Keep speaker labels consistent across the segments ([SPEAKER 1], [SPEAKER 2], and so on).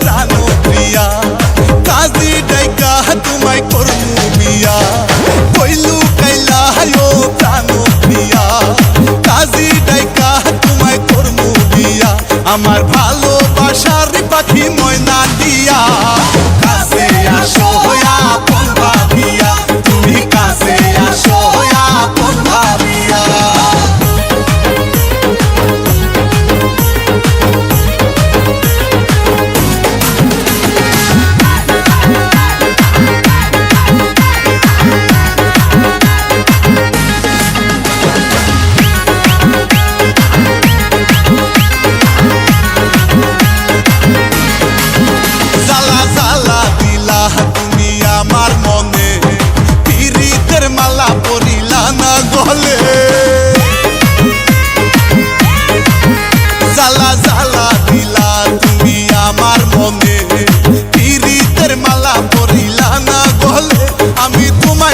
[SPEAKER 1] প্রাণ প্রিয়া কাজী ডাইকা তোমায় করমু বিয়া। কইলু কাইলা ও প্রাণ প্রিয়া কাজী ডাইকা তোমায় করমু বিয়া। আমার ভালোবাসার পাখি ময়না দিয়া।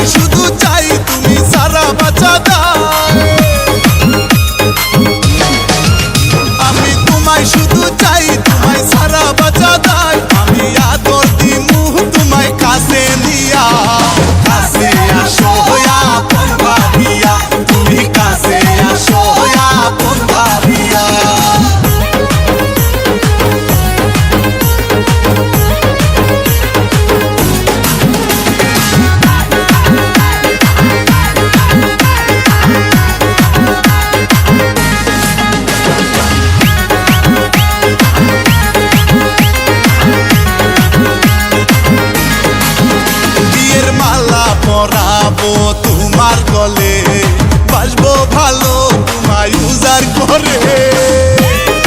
[SPEAKER 1] শুধু চাই তুমি পরাবো তোমার গলে বাসবো ভালো তোমায় উজার করে।